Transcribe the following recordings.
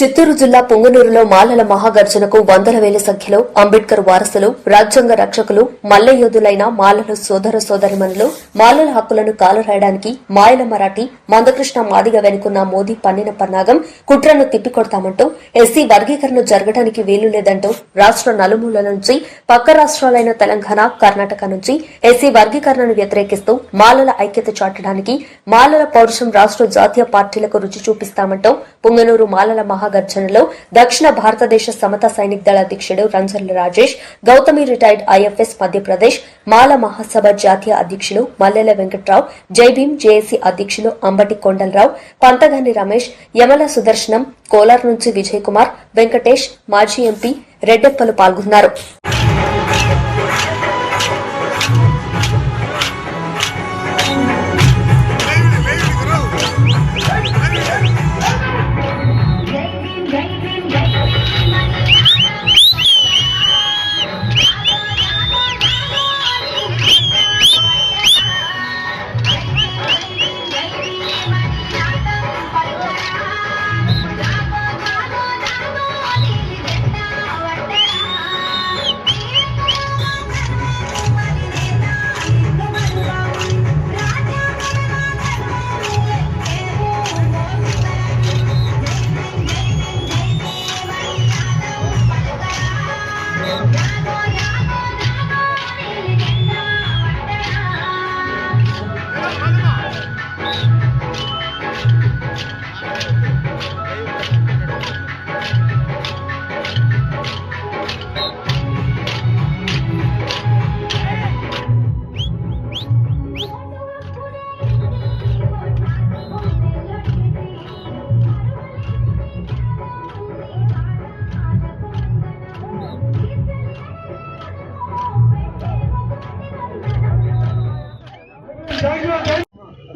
చిత్తూరు జిల్లా పొంగనూరులో మాలల మహాగర్జనకు వందల వేల సంఖ్యలో అంబేద్కర్ వారసులు రాజ్యాంగ రక్షకులు మల్ల యోధులైన మాలల సోదర సోదరిమణులు మాలల హక్కులను కాలరాయడానికి మాయల మరాఠీ మందకృష్ణ మాదిగ వెనుకున్న మోదీ పన్నిన పన్నాగం కుట్రను తిప్పికొడతామంటూ ఎస్సీ వర్గీకరణ జరగడానికి వీలు లేదంటూ రాష్ట్ర నలుమూలల నుంచి పక్క రాష్ట్రాలైన తెలంగాణ కర్ణాటక నుంచి ఎస్సీ వర్గీకరణను వ్యతిరేకిస్తూ మాలల ఐక్యత చాటడానికి మాలల పౌరుషం రాష్ట్ర జాతీయ పార్టీలకు రుచి చూపిస్తామంటూ పుంగనూరు మాలల మహా మహాగర్జనలో దక్షిణ భారతదేశ సమత సైనిక్ దళ అధ్యక్షుడు రంజర్ల రాజేష్ గౌతమి రిటైర్డ్ ఐఎఫ్ఎస్ మధ్యప్రదేశ్ మాల మహాసభ జాతీయ అధ్యక్షులు మల్లెల వెంకట్రావు జైభీం జేఏసీ అధ్యక్షులు అంబటి కొండలరావు పంతగాని రమేష్ యమల సుదర్శనం కోలార్ నుంచి విజయ్ కుమార్ వెంకటేష్ మాజీ ఎంపీ రెడ్డెప్పలు పాల్గొన్నారు.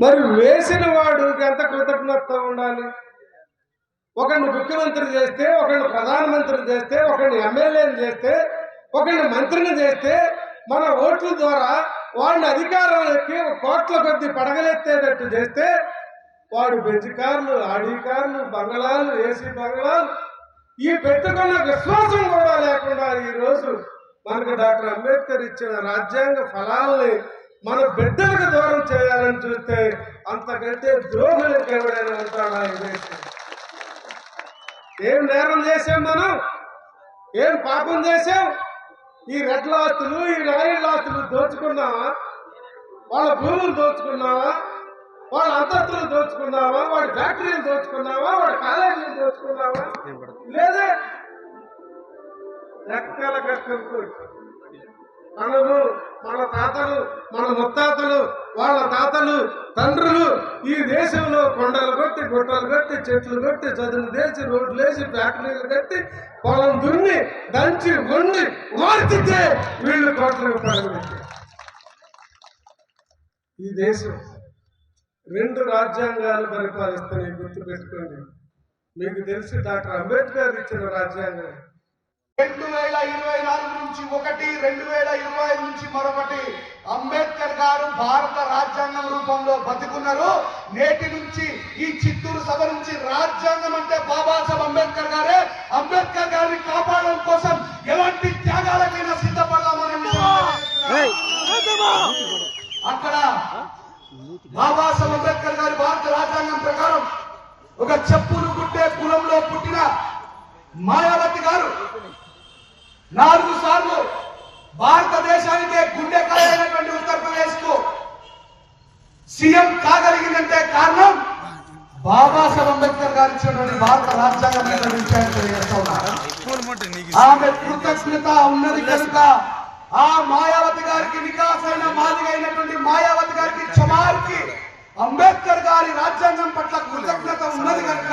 మరి వేసిన వాడు ఎంత కృతజ్ఞత ఉండాలి? ఒకరిని ముఖ్యమంత్రి చేస్తే ఒకరిని ప్రధానమంత్రి చేస్తే ఒకరిని ఎమ్మెల్యేని చేస్తే ఒకరిని మంత్రిని చేస్తే మన ఓట్ల ద్వారా వాడిని అధికారాలకి కోట్ల కొద్ది పడగలెత్తేటట్టు చేస్తే వాడు బెజ్ కార్లు ఆడి కార్లు బంగళాలు ఏసీ బంగళాలు ఈ పెట్టుకున్న విశ్వాసం కూడా లేకుండా ఈ రోజు మనకు డాక్టర్ అంబేద్కర్ ఇచ్చిన రాజ్యాంగ ఫలాలని మన బిడ్డలకు దూరం చేయాలని చూస్తే అంతకంటే ద్రోహులకు ఎవడైనా ఉంటాడా ఏం నేరం చేసాం మనం? ఏం పాపం చేసాం? ఈ రెడ్ల ఆస్తులు ఈ రాయిళ్ళ దోచుకున్నావా? వాళ్ళ భూములు దోచుకున్నావా? వాళ్ళ అంతస్తులు దోచుకున్నావా? వాడి ఫ్యాక్టరీలు దోచుకున్నావా? వాడి కాలేజీలు దోచుకున్నావా? లేదే? లెక్కల కక్కలకు మనము మన తాతలు మన ముత్తాతలు వాళ్ళ తాతలు తండ్రులు ఈ దేశంలో కొండలు కొట్టి గుట్టలు కట్టి చెట్లు కట్టి చదువులు వేసి రోడ్లు వేసి ఫ్యాక్టరీలు కట్టి పొలం దున్ని దంచి వండి వార్చితే వీళ్ళు కోట్ల రూపాయలు ఈ దేశం రెండు రాజ్యాంగాలు పరిపాలిస్తున్నాయి గుర్తుపెట్టుకోండి. మీకు తెలిసి డాక్టర్ అంబేద్కర్ ఇచ్చిన రాజ్యాంగం. రెండు వేల ఇరవై నాలుగు నుంచి ఒకటి రెండు వేల ఇరవై ఐదు నుంచి మరొకటి అంబేద్కర్ గారు భారత రాజ్యాంగం రూపంలో బతుకున్నారు. నేటి నుంచి ఈ చిత్తూరు సభ నుంచి రాజ్యాంగం అంటే బాబాసాహెబ్ అంబేద్కర్ గారే. అంబేద్కర్ గారిని కాపాడడం కోసం ఎలాంటి త్యాగాలకైనా సిద్ధపడదామని అక్కడ బాబాసాహెబ్ అంబేద్కర్ గారి భారత రాజ్యాంగం ప్రకారం ఒక చెప్పులు కుట్టే కులంలో పుట్టిన మాయావతి గారు నాలుగు సార్లు భారతదేశానికే గుండెకాయ అయినటువంటి ఉత్తరప్రదేశ్కు సీఎం కాగలిగిందంటే కారణం బాబాసాహెబ్ అంబేద్కర్ గారు ఇచ్చినటువంటి భారత రాజ్యాంగం మీద విషయాన్ని తెలియజేస్తా ఉన్నారు ఆమె కృతజ్ఞత ఉన్నది కనుక ఆ మాయావతి గారికి నికాసైన మాదిరి అయినటువంటి మాయావతి గారికి చమార్కి అంబేద్కర్ గారి రాజ్యాంగం పట్ల కృతజ్ఞత ఉన్నది కనుక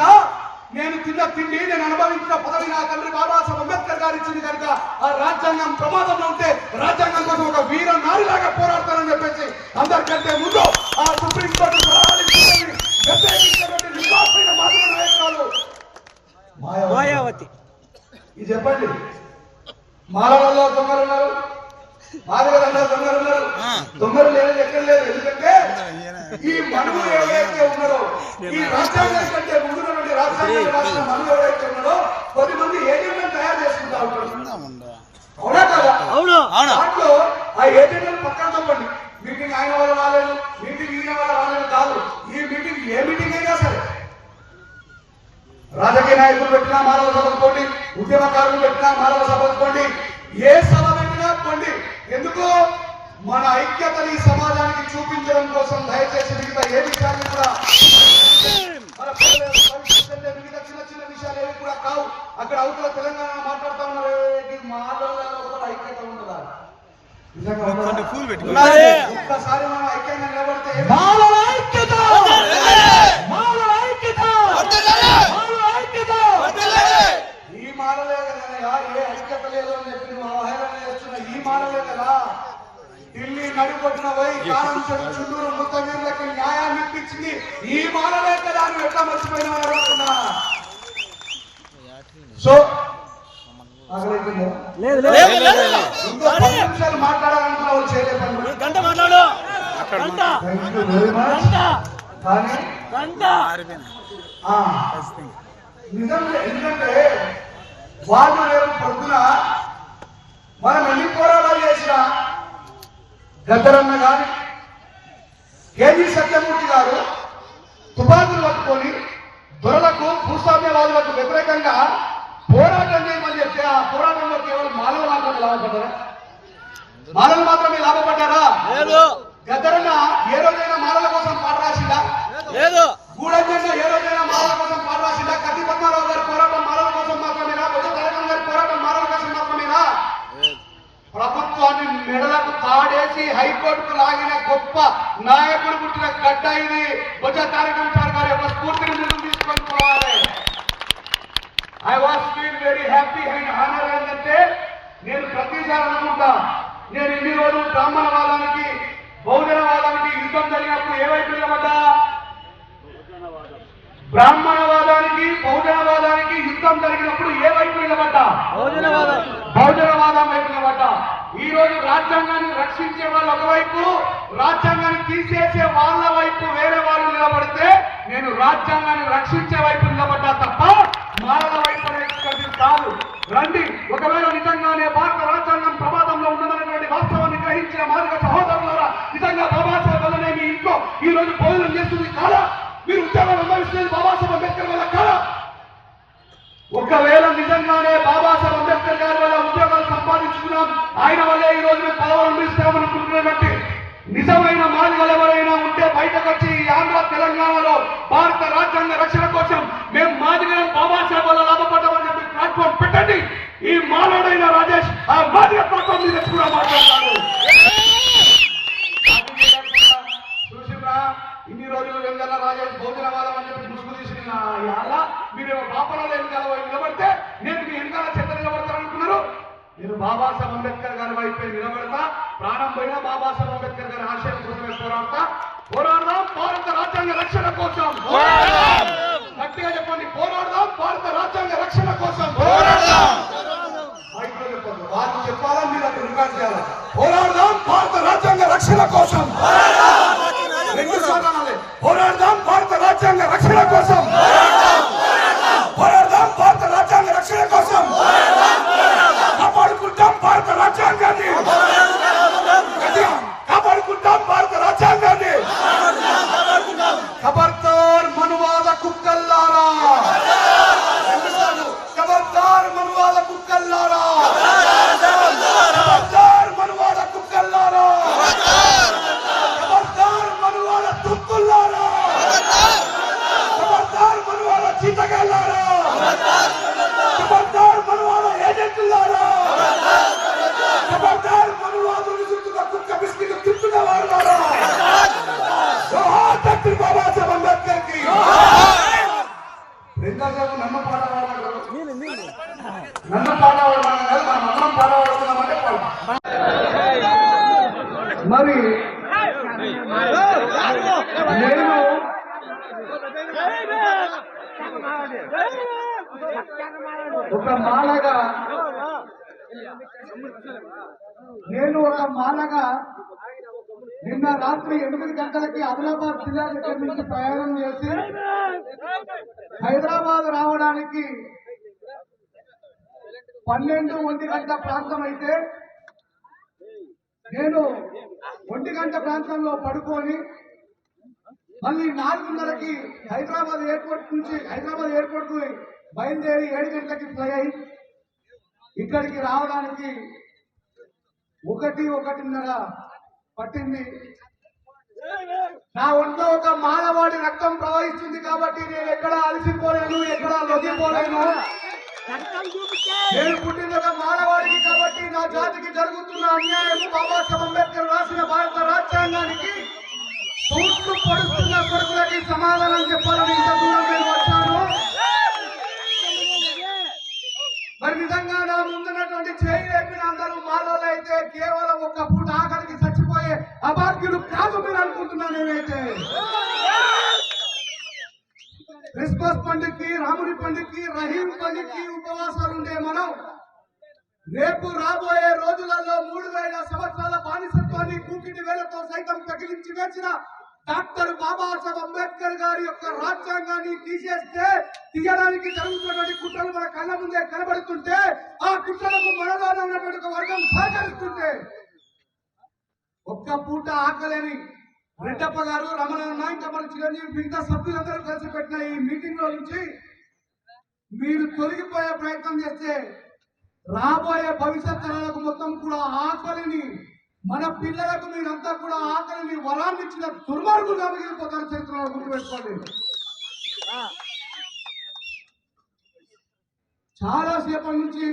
నేను తిన్న తిండి నేను అనుభవించిన పదవి నా తండ్రి బాబాసాహెబ్ అంబేద్కర్ గారు ఇచ్చింది కనుక ఆ రాజ్యాంగం ప్రమాదంలో ఉంటే రాజ్యాంగం కోసం ఒక వీర నారిలాగా పోరాడతానని చెప్పేసి అందరికంటే ముందు ఆ సుప్రీంకోర్టు మాయావతి. ఇది చెప్పండి. మాలవల్లో దొంగలు ఉన్నారు మాదిగలలో దొంగలు ఉన్నారు. దొంగలు లేని లెక్క లేదు ఎందుకంటే ఈ మనువు ఎవరైతే ఉన్నారో ఈ కంటే రాసిన మనువు ఎవరైతే ఉన్నారో కొద్ది మంది ఏజెంట్లను తయారు చేసుకుంటా ఉంటారు. అవునా కదా? అవును. అవును. దాంట్లో ఆ ఏజెంట్లను పక్కన తప్పండి మీటింగ్ ఆయన వల్ల రాలేదు మీటింగ్ ఈయన వల్ల రాలేదు కాదు ఈ మీటింగ్ ఏ మీటింగ్ అయినా సరే రాజకీయ నాయకులు పెట్టినా మానవ సభకు పోండి ఉద్యమకారులు పెట్టినా మానవ సభకు పోండి ఏ సభ పెట్టినా పోండి ఎందుకు మన ఐక్యతని ఈ సమాజానికి చూపించడం కోసం దయచేసి మిగతా ఏ విషయాన్ని కూడా మన పిల్లల భవిష్యత్తు అంటే మిగతా చిన్న చిన్న విషయాలు ఏవి కూడా కావు అక్కడ అవతల తెలంగాణ మాట్లాడుతా ఉన్నారు "ఏ, ఈ మాలోళ్ళలో కూడా ఐక్యత ఉండదా నిజంగా ఉండదా? పూలు పెట్టుకో. ఉన్నది. ఒక్కసారి మనం ఐక్యంగా నిలబడితే ఏమి- మానవ ఐక్యత మానవ ఐక్యత మానవ ఐక్యత ఈ మానలే కదనయ్యా ఏ ఐక్యత లేదు అని చెప్పి నువ్వు అవహేళన చేస్తున్న ఈ మానలే కదా నడిపొట్టిన పోయి చెట్టు చుట్టూరు ముత్తమీరులకి న్యాయాన్ని ఇప్పించింది. ఈ మానలే కదా అని ఎట్లా మర్చిపోయినా అడుగుతున్నా. సో నిమిషాలు మాట్లాడాలనుకున్న వాళ్ళు చేయలే పని గంట మాట్లాడు. గంట. గంట. కానీ గంట. ఆ, నిజం ఎందుకంటే వాళ్ళు రేపు పొద్దున మనం ఎన్ని పోరాటాలు చేసినా గద్దరన్న గాని కేజీ సత్యమూర్తి గారు తుపాకులు పట్టుకొని దొరలకు భూస్వామ్యవాదులకు వ్యతిరేకంగా పోరాటం చేయమని చెప్తే ఆ పోరాటంలో కేవలం మానవులు మాత్రమే లాభపడ్డారా? మానవులు మాత్రమే లాభపడ్డారా? లేదు. గద్దరన్న ఏ రోజైనా మానవుల కోసం పాట రాసిందా? లేదు. గూఢంగా ఏ రోజైనా మానవుల కోసం పాట రాసిందా? కత్తి పద్మారావు గారి పోరాటం మానవుల కోసం మాత్రమేనా బుద్ధ తెలంగాణ గారి పోరాటం మానవుల కోసం మాత్రమేనా ప్రభుత్వాన్ని మెడలకు తాడేసి హైకోర్టుకు లాగిన గొప్ప నాయకుడు పుట్టిన గడ్డ ఇది. బుద్ధ తారక గారి యొక్క స్ఫూర్తిని మీరు తీసుకొని పోవాలి. I was feel very happy and honour ఏంటంటే నేను ప్రతిసారి అనుకుంటా నేను ఇన్ని రోజులు బ్రాహ్మణ వాదానికి బహుజన వాదానికి యుద్ధం జరిగినప్పుడు ఏవైపు నిలబడ్డా? బ్రాహ్మణవాదానికి బహుజనవాదానికి యుద్ధం జరిగినప్పుడు ఏ వైపు నిలబడ్డా? బహుజనవాదం వైపు నిలబడ్డా. ఈ రోజు రాజ్యాంగాన్ని రక్షించే వాళ్ళు ఒకవైపు రాజ్యాంగాన్ని తీసేసే వాళ్ళ వైపు వేరే వాళ్ళు నిలబడితే నేను రాజ్యాంగాన్ని రక్షించే వైపు నిలబడ్డా తప్ప మారల వైపు అనేది కాదు. రండి ఒకవేళ నిజంగానే భారత రాజ్యాంగం ప్రమాదంలో ఉన్నదనేటువంటి వాస్తవాన్ని గ్రహించిన మాదిక సహోదరులారా నిజంగా బాబాసాహెబ్ వల్లనే మీ ఇంట్లో ఈ రోజు భోజనం చేస్తుంది. కాదా? మీరు ఉద్యోగాలు అనుభవిస్తున్నది బాబాసాహెబ్ అంబేద్కర్ వల్ల ఒకవేళ నిజంగానే బాబాసాహెబ్ అంబేద్కర్ గారి వల్ల ఉద్యోగాలు సంపాదించుకున్నాం ఆయన వల్లే ఈ రోజు మేము పదవి నిజమైన మాదిగలు ఎవరైనా ఉంటే బయటకు వచ్చి ఈ ఆంధ్ర ఒక మాలగా. నేను ఒక మాలగా నిన్న రాత్రి ఎనిమిది గంటలకి ఆదిలాబాద్ జిల్లా దగ్గర నుంచి ప్రయాణం చేసి హైదరాబాద్ రావడానికి పన్నెండు ఒంటి గంట ప్రాంతం అయితే నేను ఒంటి గంట ప్రాంతంలో పడుకొని మళ్ళీ నాలుగున్నరకి హైదరాబాద్ ఎయిర్పోర్ట్ నుంచి హైదరాబాద్ ఎయిర్పోర్ట్ బయలుదేరి ఏడు గంటలకి ఫ్లై అయి ఇక్కడికి రావడానికి ఒకటి ఒకటిన్నర పట్టింది. నా ఒంట్లో ఒక మానవాడి రక్తం ప్రవహిస్తుంది కాబట్టి నేను ఎక్కడ అలసిపోలేను ఎక్కడ లొంగిపోలేను. నేను పుట్టిన ఒక మానవాడికి కాబట్టి నా జాతికి జరుగుతున్న అన్యాయం బాబాసాహెబ్ అంబేద్కర్ రాసిన భారత రాజ్యాంగానికి తూట్లు పొడుస్తున్న కొడుకులకి సమాధానం చెప్పాలని ఇంత దూరం నేను వచ్చాను. మరి నిజంగా నా ముందున్నటువంటి చేయి లేపిన అందరూ మాలోలు కేవలం ఒక్క పూట ఆఖరికి చచ్చిపోయే అభాగ్యులు కాదు మీరు అనుకుంటున్నా నేనైతే. క్రిస్మస్ పండుగకి రాముడి పండుగకి రహీం పండుగకి ఉపవాసాలు ఉండే మనం రేపు రాబోయే రోజులలో మూడు వేల సంవత్సరాల బానిసత్వాన్ని కూకిటి వేలతో సైతం తగిలించి వేసిన డాక్టర్ బాబాసాహెబ్ అంబేద్కర్ గారి యొక్క రాజ్యాంగాన్ని తీసేస్తే తీయడానికి జరుగుతున్నటువంటి కుట్రలు మన కళ్ళ ముందే కనబడుతుంటే ఆ కుట్రలకు మనలోనే ఉన్నటువంటి వర్గం సహకరిస్తుంటే ఒక్క పూట ఆకలేని రెడ్డప్ప గారు రమణన్న ఇంకా మన చిరంజీవి మిగతా సభ్యులందరూ కలిసి పెట్టిన ఈ మీటింగ్లో నుంచి మీరు తొలగిపోయే ప్రయత్నం చేస్తే రాబోయే భవిష్యత్ తరాలకు మొత్తం కూడా ఆకలిని మన పిల్లలకు మీరంతా కూడా ఆకలి మీ వరాన్ని ఇచ్చిన దుర్మార్గులుగా మిగిలిపోతారు చరిత్రలో గుర్తుపెట్టుకోండి చాలా సేపటి నుంచి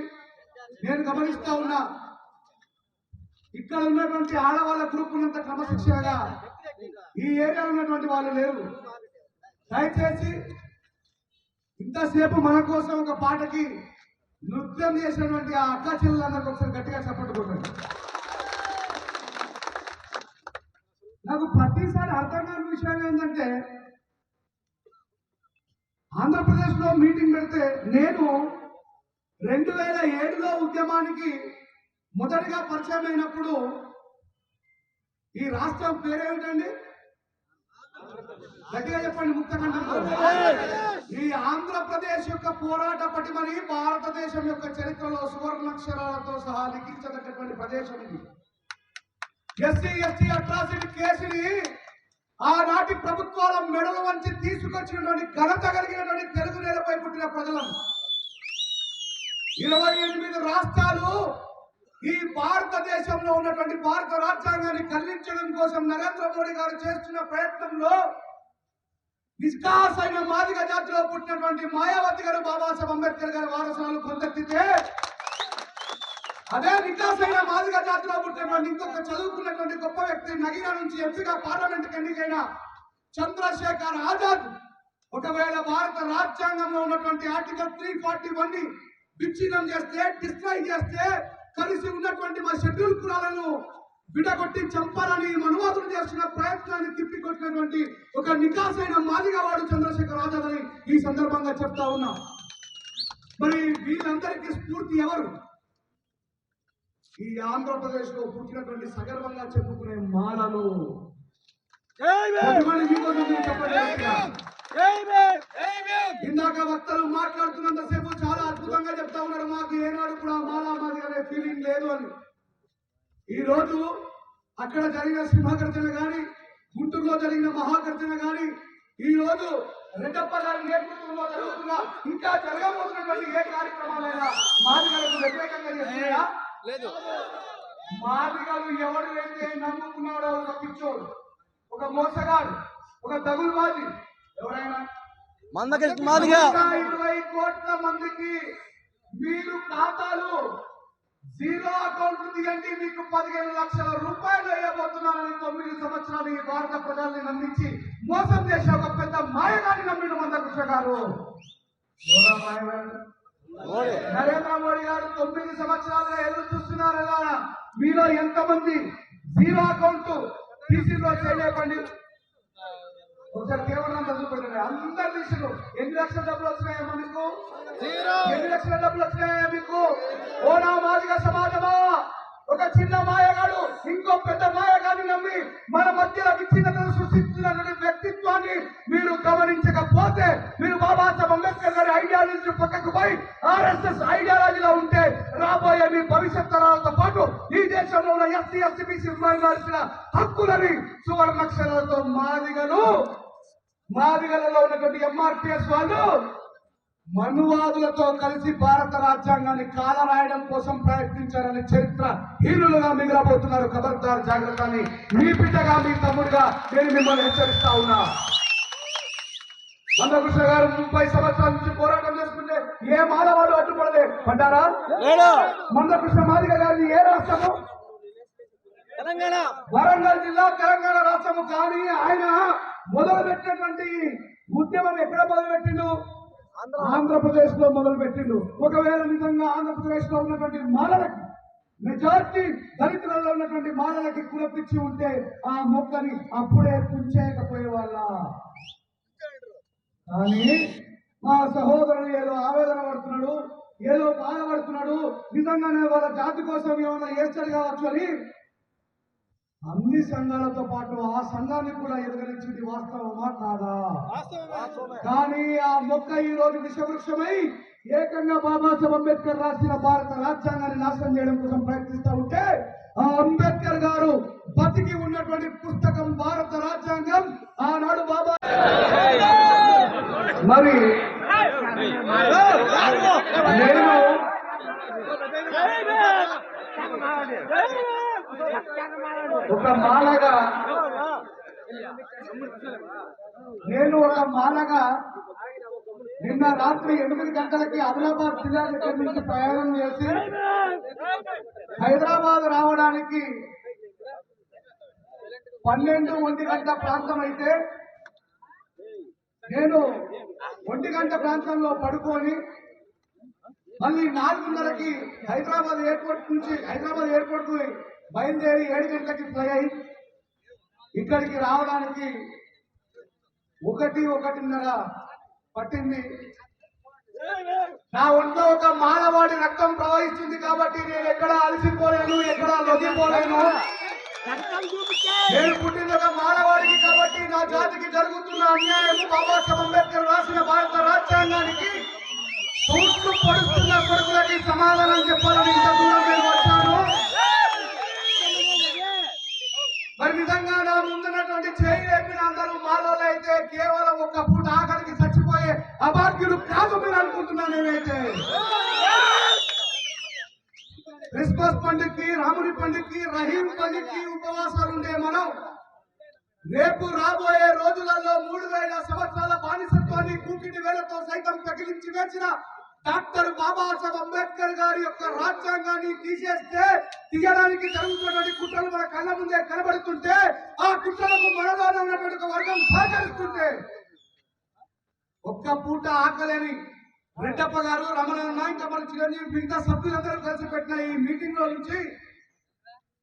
నేను గమనిస్తా ఉన్నా ఇక్కడ ఉన్నటువంటి ఆడవాళ్ళ గ్రూప్ ఉన్నంత క్రమశిక్షణగా ఈ ఏరియాలో ఉన్నటువంటి వాళ్ళు లేరు. దయచేసి ఇంతసేపు మన కోసం ఒక పాటకి నృత్యం చేసినటువంటి ఆ అక్క చెల్లెలందరికీ ఒకసారి గట్టిగా చప్పట్టుకోండి నాకు ప్రతిసారి అర్థం కాని విషయం ఏంటంటే ఆంధ్రప్రదేశ్లో మీటింగ్ పెడితే నేను రెండు వేల ఏడులో ఉద్యమానికి మొదటిగా పరిచయం అయినప్పుడు ఈ రాష్ట్రం పేరేమిటండి? గట్టిగా చెప్పండి ముక్తకంఠంతో ఈ ఆంధ్రప్రదేశ్ యొక్క పోరాట పటిమని భారతదేశం యొక్క చరిత్రలో సువర్ణాక్షరాలతో సహా లిఖించదగ్గటువంటి ప్రదేశం ఇది. ఎస్సీ ఎస్టీ అట్రాసిటీ కేసుని ఆనాటి ప్రభుత్వాల మెడల వంచి తీసుకొచ్చినటువంటి ఘనత కలిగినటువంటి తెలుగు నేలపై పుట్టిన ప్రజలను ఇరవై ఎనిమిది రాష్ట్రాలు ఈ భారతదేశంలో ఉన్నటువంటి భారత రాజ్యాంగాన్ని కల్లించడం కోసం నరేంద్ర మోడీ గారు చేస్తున్న ప్రయత్నంలో నిష్కాసైన మాదిగ జాతిలో పుట్టినటువంటి మాయావతి గారు బాబాసాహెబ్ అంబేద్కర్ గారి వారసులు కొంతెత్తితే అదే నికాసైన మాదిగ జాతిలో పుట్టినటువంటి ఇంకొక చదువుకున్నటువంటి గొప్ప వ్యక్తి నగిరా నుంచి ఎంపీగా పార్లమెంట్ ఎన్నికైన చంద్రశేఖర్ ఆజాద్ ఒకవేళ భారత రాజ్యాంగంలో ఉన్నటువంటి ఆర్టికల్ త్రీ ఫార్టీ వన్ని విచ్ఛిన్నం చేస్తే డిస్ట్రాయ్ చేస్తే కలిసి ఉన్నటువంటి మా షెడ్యూల్ కులాలను విడగొట్టి చంపాలని మనువాదులు చేస్తున్న ప్రయత్నాన్ని తిప్పికొట్టినటువంటి ఒక నికాసైన మాదిగా వాడు చంద్రశేఖర్ ఆజాద్ అని ఈ సందర్భంగా చెప్తా ఉన్నా. మరి వీళ్ళందరికీ స్ఫూర్తి ఎవరు? ఈ ఆంధ్రప్రదేశ్లో పుట్టినటువంటి సగర్వంగా చెప్పుకునే గట్టిగా. ఇందాక వక్తలు మాట్లాడుతున్నంతసేపు చాలా అద్భుతంగా చెప్తా ఉన్నారు. మాకు ఏనాడు కూడా మాలా మాది అనే ఫీలింగ్ లేదు అని. ఈ రోజు అక్కడ జరిగిన సింహగర్జన గాని గుంటూరులో జరిగిన మహాగర్జన గాని ఈ రోజు రెడ్డప్ప గారి నేతృత్వంలో జరుగుతున్న ఇంకా జరగబోతున్నటువంటి ఏ కార్యక్రమాలైనా మాదిగలకు వ్యతిరేకంగా చేస్తున్నాయా? లేదు. ఎవడు అయితే నమ్ముకున్నాడో ఒక పిచ్చోడు ఒక మోసగాడు ఒక తగులుబాజి ఎవరైనా? మందకృష్ణ మాదిగా. ఇరవై కోట్ల మందికి మీరు ఖాతాలు జీరో అకౌంట్ తీయండి మీకు పదిహేను లక్షల రూపాయలు వేయబోతున్నారని తొమ్మిది సంవత్సరాలు ఈ భారత ప్రజల్ని నమ్మించి మోసం చేసే ఒక పెద్ద మాయగాని నమ్మిన మందకృష్ణ గారు. ఎవరా? నరేంద్ర మోడీ గారు తొమ్మిది సంవత్సరాలుగా ఎదురు చూస్తున్నారు కదా మీలో ఎంతమంది జీరో అకౌంట్ తీసిలో చేయలేపండి ఒకసారి కేవలం చదువుకోండి అందరు తీసిరు ఎన్ని లక్షల డబ్బులు వచ్చినాయమ్మా మీకు? ఎన్ని లక్షల డబ్బులు వచ్చినాయా మీకు? ఓ నా మాదిగ సమాజమా? ఒక చిన్న మాయగాడు ఇంకో పెద్ద మాయగాడిని నమ్మి మన మధ్యలో విచ్ఛిన్నతను సృష్టించినటువంటి వ్యక్తిత్వాన్ని మీరు గమనించకపోతే మీరు బాబాసాహెబ్ అంబేద్కర్ గారి ఐడియాలజీ పక్కకు పోయి ఆర్ఎస్ఎస్ ఐడియాలజీలో ఉంటే రాబోయే మీ భవిష్యత్ తరాలతో పాటు ఈ దేశంలో ఉన్న ఎస్సీ ఎస్టీ బీసీ హక్కులని సువర్ణక్షరాలతో మాదిగలు మాదిగలలో ఉన్నటువంటి ఎంఆర్పిఎస్ వాళ్ళు మనువాదులతో కలిసి భారత రాజ్యాంగాన్ని కాలరాయడం కోసం ప్రయత్నించారని చరిత్ర హీనులుగా మిగిలబోతున్నారు ఖబర్దార్ జాగ్రత్త అని మీ బిడ్డగా మీ తమ్ముడుగా నేను మిమ్మల్ని హెచ్చరిస్తా ఉన్నా. మందకృష్ణ గారు ముప్పై సంవత్సరాల నుంచి పోరాటం చేసుకుంటే ఏ మానవాడు అడ్డుపడలే? పడ్డారా? లేడు. మందకృష్ణ మాదిగ గారిని ఏ రాష్ట్రము? తెలంగాణ. వరంగల్ జిల్లా తెలంగాణ రాష్ట్రము. కానీ ఆయన మొదలు పెట్టినటువంటి ఉద్యమం ఎక్కడ మొదలు పెట్టిండు ఆంధ్రప్రదేశ్లో మొదలు పెట్టిండు ఒకవేళ నిజంగా ఆంధ్రప్రదేశ్లో ఉన్నటువంటి మాలలకి మెజార్టీ దళితులలో ఉన్నటువంటి మాలలకి కులపిచ్చి ఉంటే ఆ మొక్కని అప్పుడే తుంచేయకపోయే వాళ్ళ కానీ మా సహోదరుడు ఏదో ఆవేదన పడుతున్నాడు ఏదో బాధపడుతున్నాడు నిజంగానే వాళ్ళ జాతి కోసం ఏమైనా ఏర్చడు కావచ్చు అని అన్ని సంఘాలతో పాటు ఆ సంఘాన్ని కూడా ఎదగనిచ్చింది వాస్తవమా కాదా? కానీ ఆ మొక్క ఈ రోజు విషవృక్షమై ఏకంగా బాబాసాహెబ్ అంబేద్కర్ రాసిన భారత రాజ్యాంగాన్ని నాశనం చేయడం కోసం ప్రయత్నిస్తూ ఉంటే ఆ అంబేద్కర్ గారు బతికి ఉన్నటువంటి పుస్తకం భారత రాజ్యాంగం ఆనాడు బాబా మరి నేను ఒక మాలగా నేను ఒక మాలగా నిన్న రాత్రి ఎనిమిది గంటలకి ఆదిలాబాద్ జిల్లా దగ్గర నుంచి ప్రయాణం చేసి హైదరాబాద్ రావడానికి పన్నెండు ఒంటి గంట ప్రాంతం అయితే నేను ఒంటి గంట ప్రాంతంలో పడుకొని మళ్ళీ నాలుగున్నరకి హైదరాబాద్ ఎయిర్పోర్ట్ నుంచి హైదరాబాద్ ఎయిర్పోర్ట్ బయలుదేరి ఏడు గంటలకి ఫ్లై అయి ఇక్కడికి రావడానికి ఒకటి ఒకటిన్నర పట్టింది. నా ఒంట్లో ఒక మానవాడి రక్తం ప్రవహిస్తుంది కాబట్టి నేను ఎక్కడ అలసిపోలేను ఎక్కడ లొంగిపోలేను. నేను పుట్టిన ఒక మానవాడికి కాబట్టి నా జాతికి జరుగుతున్న అన్యాయం బాబాసాహెబ్ అంబేద్కర్ రాసిన భారత రాజ్యాంగానికి తూట్లు పడుతున్న కొడుకులకి సమాధానం చెప్పాలని ఇంత దూరం నేను తెలంగాణ నా ముందున్నటువంటి చేయి లేపిన అందరూ మాలోలు కేవలం ఒక్క పూట ఆఖరికి చచ్చిపోయే అభాగ్యులు కాదు మీరు అనుకుంటున్నా నేనైతే. క్రిస్మస్ పండుగకి రాముడి పండుగకి రహీం పండుగకి ఉపవాసాలు ఉండే మనం రేపు రాబోయే రోజులలో మూడు వేల సంవత్సరాల బానిసత్వాన్ని కూకిటి వేలతో సైతం తగిలించి వేసిన డాక్టర్ బాబాసాహెబ్ అంబేద్కర్ గారి యొక్క రాజ్యాంగాన్ని తీసేస్తే తీయడానికి జరుగుతున్నటువంటి కుట్రలు మన కళ్ళ ముందే కనబడుతుంటే ఆ కుట్రలకు మనలోనే ఉన్నటువంటి వర్గం సహకరిస్తుంటే ఒక్క పూట ఆకలేని రెడ్డప్ప గారు రమణన్న ఇంకా మన చిరంజీవి మిగతా సభ్యులందరూ కలిసి పెట్టిన ఈ మీటింగ్లో నుంచి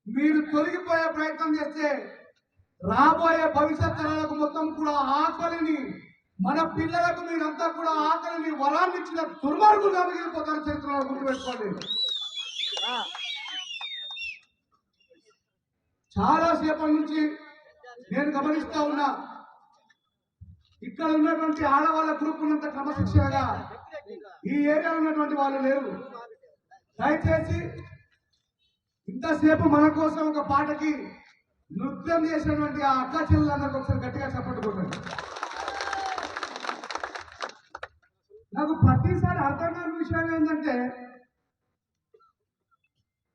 మీరు తొలగిపోయే ప్రయత్నం చేస్తే రాబోయే భవిష్యత్ తరాలకు మొత్తం కూడా ఆకలిని మన పిల్లలకు మీరంతా కూడా ఆకలి మీ వరాన్ని ఇచ్చిన దుర్మార్గులుగా మిగిలిపోతారు చరిత్రలో గుర్తుపెట్టుకోండి చాలా సేపటి నుంచి నేను గమనిస్తా ఉన్నా ఇక్కడ ఉన్నటువంటి ఆడవాళ్ళ గ్రూప్ ఉన్నంత క్రమశిక్షణగా ఈ ఏరియాలో ఉన్నటువంటి వాళ్ళు లేరు. దయచేసి ఇంతసేపు మన కోసం ఒక పాటకి నృత్యం చేసినటువంటి ఆ అక్క చెల్లెలందరికీ ఒకసారి గట్టిగా చప్పట్టుకోండి నాకు ప్రతిసారి అర్థం కాని విషయం ఏంటంటే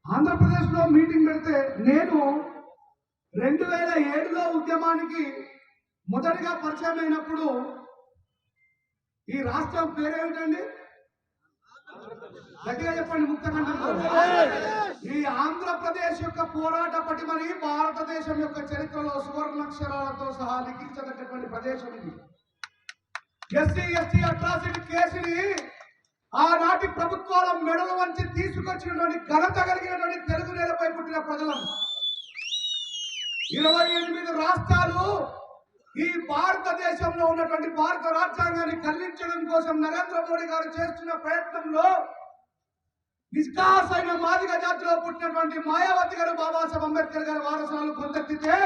ఆంధ్రప్రదేశ్లో మీటింగ్ పెడితే నేను రెండు వేల ఏడులో ఉద్యమానికి మొదటిగా పరిచయం అయినప్పుడు ఈ రాష్ట్రం పేరేమిటండి? గట్టిగా చెప్పండి ముక్తకంఠంతో ఈ ఆంధ్రప్రదేశ్ యొక్క పోరాట పటిమని భారతదేశం యొక్క చరిత్రలో సువర్ణాక్షరాలతో సహా లిఖించదగ్గటువంటి ప్రదేశం ఇది. ఎస్సీ ఎస్టీ అట్రాసిటీ కేసుని ఆనాటి ప్రభుత్వాల మెడల వంచి తీసుకొచ్చినటువంటి ఘనత కలిగినటువంటి తెలుగు నేలపై పుట్టిన ప్రజలను ఇరవై ఎనిమిది రాష్ట్రాలు ఈ భారతదేశంలో ఉన్నటువంటి భారత రాజ్యాంగాన్ని ఖండించడం కోసం నరేంద్ర మోడీ గారు చేస్తున్న ప్రయత్నంలో నిష్కాసైన మాదిగ జాతిలో పుట్టినటువంటి మాయావతి గారు బాబాసాహెబ్ అంబేద్కర్ గారి వారసులను కొంతెత్తితే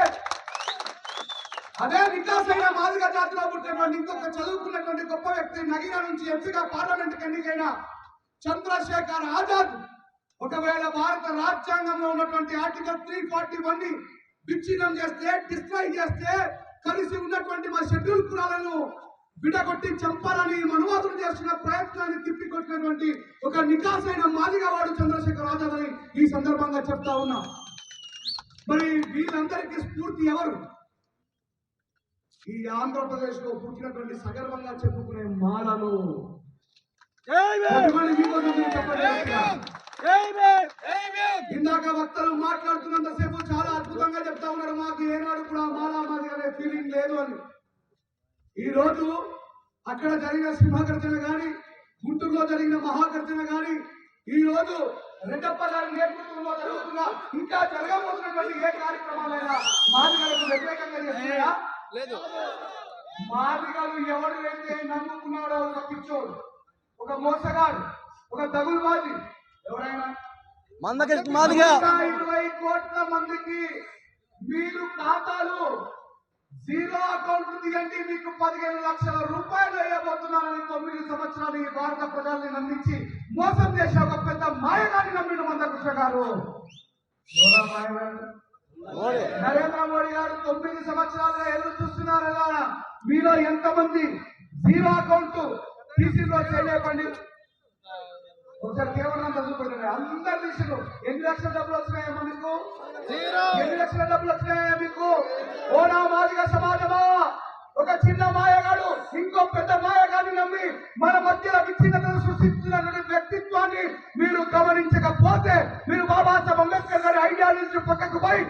అదే నికాసైన మాదిగ జాతిలో పుట్టినటువంటి ఇంకొక చదువుకున్నటువంటి గొప్ప వ్యక్తి నగిరా నుంచి ఎంపీగా పార్లమెంట్ ఎన్నికైన చంద్రశేఖర్ ఆజాద్ ఒకవేళ భారత రాజ్యాంగంలో ఉన్నటువంటి ఆర్టికల్ త్రీ ఫార్టీ వన్ని విచ్ఛిన్నం చేస్తే డిస్ట్రాయ్ చేస్తే కలిసి ఉన్నటువంటి మా షెడ్యూల్ కులాలను విడగొట్టి చంపాలని మనువాదులు చేస్తున్న ప్రయత్నాన్ని తిప్పికొట్టినటువంటి ఒక నికాసైన మాదిగా వాడు చంద్రశేఖర్ ఆజాద్ అని ఈ సందర్భంగా చెప్తా ఉన్నా. మరి వీళ్ళందరికీ స్ఫూర్తి ఎవరు? ఈ ఆంధ్రప్రదేశ్లో పుట్టినటువంటి సగర్వంగా చెప్పుకునే భీమ్ ఇందాక వక్తలు మాట్లాడుతున్నంతసేపు చాలా అద్భుతంగా చెప్తా ఉన్నారు. మాకు ఏనాడు కూడా మాలా మాది అనే ఫీలింగ్ లేదు అని. ఈ రోజు అక్కడ జరిగిన సింహగర్జన గాని గుంటూరులో జరిగిన మహాగర్జన గాని ఈ రోజు రెడ్డప్ప గారి నేతృత్వంలో జరుగుతున్న ఇంకా జరగబోతున్నటువంటి ఏ కార్యక్రమాలైనా మాదిగలకు వ్యతిరేకంగా చేస్తున్నాయా? లేదు. మాదిగలు ఎవడు అయితే నమ్ముకున్నాడో ఒక పిచ్చోడు ఒక మోసగాడు ఒక తగులుబాజి ఎవరైనా? మందకృష్ణ మాదిగా. ఇరవై కోట్ల మందికి మీరు ఖాతాలు జీరో అకౌంట్ తీయండి మీకు పదిహేను లక్షల రూపాయలు వేయబోతున్నారని తొమ్మిది సంవత్సరాలు ఈ భారత ప్రజల్ని నమ్మించి మోసం చేసే ఒక పెద్ద మాయగాని నమ్మిన మందకృష్ణ గారు. ఎవరా? నరేంద్ర మోడీ గారు తొమ్మిది సంవత్సరాలుగా ఎదురు చూస్తున్నారు కదా మీలో ఎంతమంది జీరో అకౌంట్ టీసీలో చేయలేపండి? ఒకసారి కేవలం చదువుకుంటారు అందరు తీసిరు ఎన్ని లక్షల డబ్బులు వచ్చినాయమ్మా మీకు? ఎన్ని లక్షల డబ్బులు వచ్చినాయా మీకు? ఓనా మాదిగ సమాజమా? ఒక చిన్న మాయగాడు ఇంకో పెద్ద మాయగాడిని నమ్మి మన మధ్యలో విచ్ఛిన్నతను సృష్టిస్తున్నటువంటి వ్యక్తిత్వాన్ని మీరు గమనించకపోతే మీరు బాబాసాహెబ్ అంబేద్కర్ గారి ఐడియాలజీ పక్కకు పోయి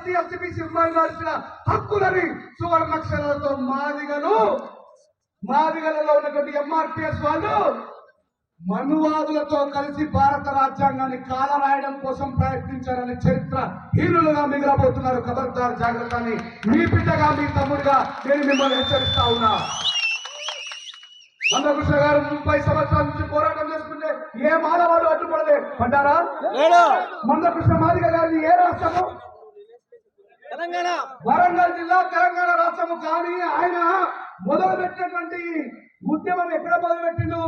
ఎస్సీ ఎస్టీ మైనారిటీల హక్కులని సువర్ణాక్షరాలతో మాదిగలు మాదిగలలో ఉన్నటువంటి ఎంఆర్పిఎస్ వాళ్ళు మనువాదులతో కలిసి భారత రాజ్యాంగాన్ని కాలరాయడం కోసం ప్రయత్నించారని చరిత్ర హీనులుగా మిగిలబోతున్నారు ఖబర్దార్ జాగ్రత్త అని మీ బిడ్డగా మీ తమ్ముడుగా నేను మిమ్మల్ని హెచ్చరిస్తా ఉన్నా. మందకృష్ణ గారు ముప్పై సంవత్సరాల నుంచి పోరాటం చేసుకుంటే ఏ మానవాడు అడ్డుపడలే. లేడు. మందకృష్ణ మాదిగ గారిని ఏ రాష్ట్రము? తెలంగాణ. వరంగల్ జిల్లా తెలంగాణ రాష్ట్రము కానీ ఆయన మొదలు పెట్టినటువంటి ఉద్యమం ఎక్కడ మొదలు పెట్టిండు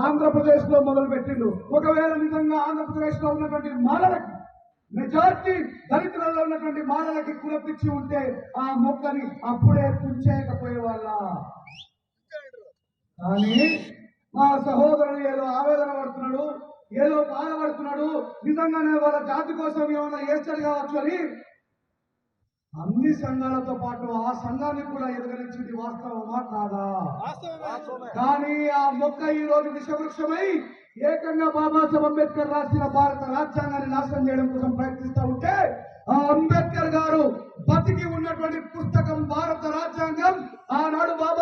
ఆంధ్రప్రదేశ్లో మొదలు పెట్టిండు ఒకవేళ నిజంగా ఆంధ్రప్రదేశ్లో ఉన్నటువంటి మాలలకి మెజార్టీ దళితులలో ఉన్నటువంటి మాలలకి కులపిచ్చి ఉంటే ఆ మొక్కని అప్పుడే తుంచేయకపోయే వాళ్ళ. కానీ మా సహోదరుడు ఏదో ఆవేదన పడుతున్నాడు ఏదో బాధపడుతున్నాడు. నిజంగానే వాళ్ళ జాతి కోసం ఏమైనా చేస్తాడు కావచ్చు అని అన్ని సంఘాలతో పాటు ఆ సంఘాన్ని కూడా ఎదగనిచ్చింది వాస్తవమా కాదా? కానీ ఆ మొక్క ఈ రోజు విషవృక్షమై ఏకంగా బాబాసాహెబ్ అంబేద్కర్ రాసిన భారత రాజ్యాంగాన్ని నాశనం చేయడం కోసం ప్రయత్నిస్తూ ఉంటే ఆ అంబేద్కర్ గారు బతికి ఉన్నటువంటి పుస్తకం భారత రాజ్యాంగం ఆనాడు బాబా